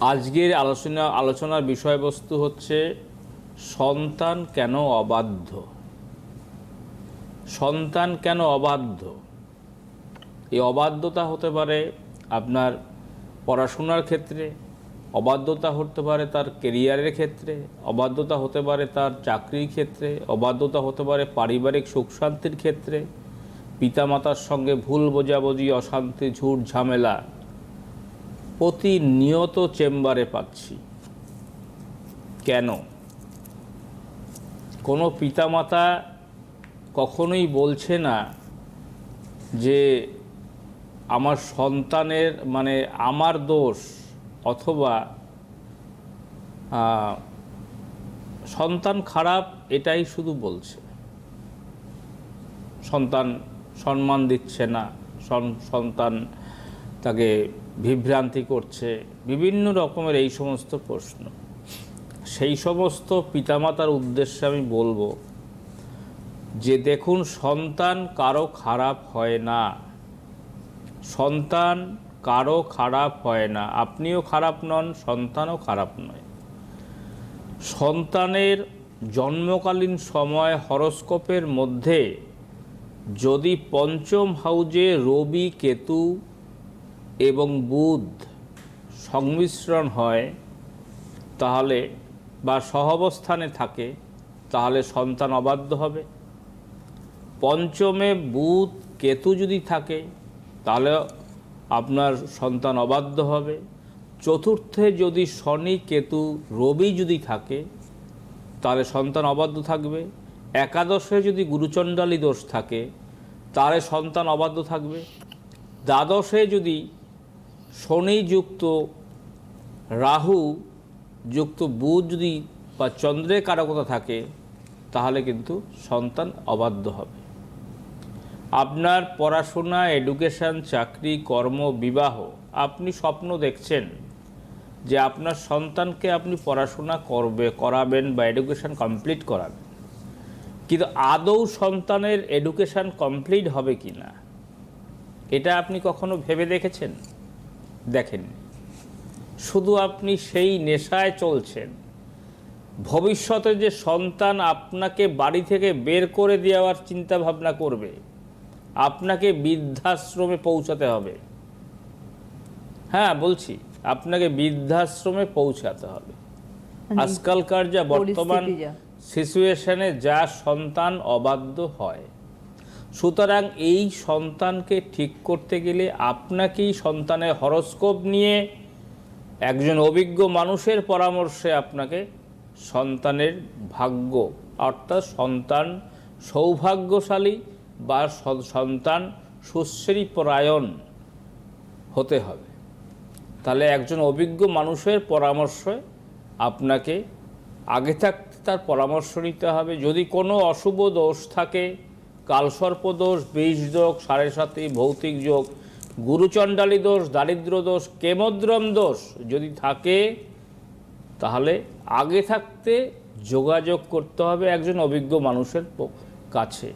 আজকের আলোচনা, আলোচনার বিষয়বস্তু হচ্ছে সন্তান কেন অবাধ্য? সন্তান কেন অবাধ্য? এই অবাধ্যতা হতে পারে আপনার পড়াশোনার ক্ষেত্রে, অবাধ্যতা হতে পারে তার কেরিয়ারের ক্ষেত্রে, অবাধ্যতা হতে পারে তার চাকরির ক্ষেত্রে, অবাধ্যতা হতে পারে পারিবারিক সুখ শান্তির ক্ষেত্রে, পিতামাতার সঙ্গে ভুল বোঝাবুঝি, অশান্তি, ঝুট ঝামেলা প্রতিনিয়ত চেম্বারে পাচ্ছি। কেন? কোনো পিতামাতা কখনোই বলছে না যে আমার সন্তানের মানে আমার দোষ অথবা সন্তান খারাপ এটাই শুধু বলছে। সন্তান সম্মান দিচ্ছে না সন্তান তাকে বিভ্রান্তি করছে, বিভিন্ন রকমের এই সমস্ত প্রশ্ন। সেই সমস্ত পিতামাতার উদ্দেশ্যে আমি বলব যে, দেখুন, সন্তান কারও খারাপ হয় না। সন্তান কারও খারাপ হয় না। আপনিও খারাপ নন, সন্তানও খারাপ নয়। সন্তানের জন্মকালীন সময় হরস্কোপের মধ্যে যদি পঞ্চম হাউজে রবি কেতু এবং বুধ সংমিশ্রণ হয়, তাহলে বা সহাবস্থানে থাকে, তাহলে সন্তান অবাধ্য হবে। পঞ্চমে বুধ কেতু যদি থাকে, তাহলে আপনার সন্তান অবাধ্য হবে। চতুর্থে যদি শনি, কেতু, রবি যদি থাকে, তাহলে সন্তান অবাধ্য থাকবে। একাদশে যদি গুরুচণ্ডালী দোষ থাকে, তাহলে সন্তান অবাধ্য থাকবে। দ্বাদশে যদি শনি যুক্ত রাহু যুক্ত বুধ যদি বা চন্দ্রের কারকতা থাকে, তাহলে কিন্তু সন্তান অবাধ্য হবে। আপনার পড়াশোনা এডুকেশন চাকরি, কর্ম, বিবাহ, আপনি স্বপ্ন দেখছেন যে আপনার সন্তানকে আপনি পড়াশোনা করবে, করাবেন বা এডুকেশন কমপ্লিট করাবেন। কিন্তু আদৌ সন্তানের এডুকেশন কমপ্লিট হবে কি না এটা আপনি কখনো ভেবে দেখেছেন? দেখেননি শুধু আপনি সেই নেশায় চলছেন। ভবিষ্যতে যে সন্তান আপনাকে বাড়ি থেকে বের করে দেওয়ার চিন্তা ভাবনা করবে আপনাকে বৃদ্ধাশ্রমে পৌঁছাতে হবে। হ্যাঁ বলছি আপনাকে বৃদ্ধাশ্রমে পৌঁছাতে হবে। আজকালকার যা বর্তমান সিচুয়েশনে যা সন্তান অবাধ্য হয় সুতরাং এই সন্তানকে ঠিক করতে গেলে আপনাকেই সন্তানের হরস্কোপ নিয়ে একজন অভিজ্ঞ মানুষের পরামর্শে আপনাকে সন্তানের ভাগ্য, অর্থাৎ সন্তান সৌভাগ্যশালী বা সন্তান সুশ্রী পরায়ণ হতে হবে। তাহলে একজন অভিজ্ঞ মানুষের পরামর্শে আপনাকে আগে থাকতে তার পরামর্শ নিতে হবে। যদি কোনো অশুভ দোষ থাকে কালসর্প দোষ বীজ যোগ সাড়ে সাথে ভৌতিক যোগ গুরুচণ্ডালী দোষ দারিদ্র দোষ কেমদ্রম দোষ যদি থাকে, তাহলে আগে থাকতে যোগাযোগ করতে হবে একজন অভিজ্ঞ মানুষের কাছে।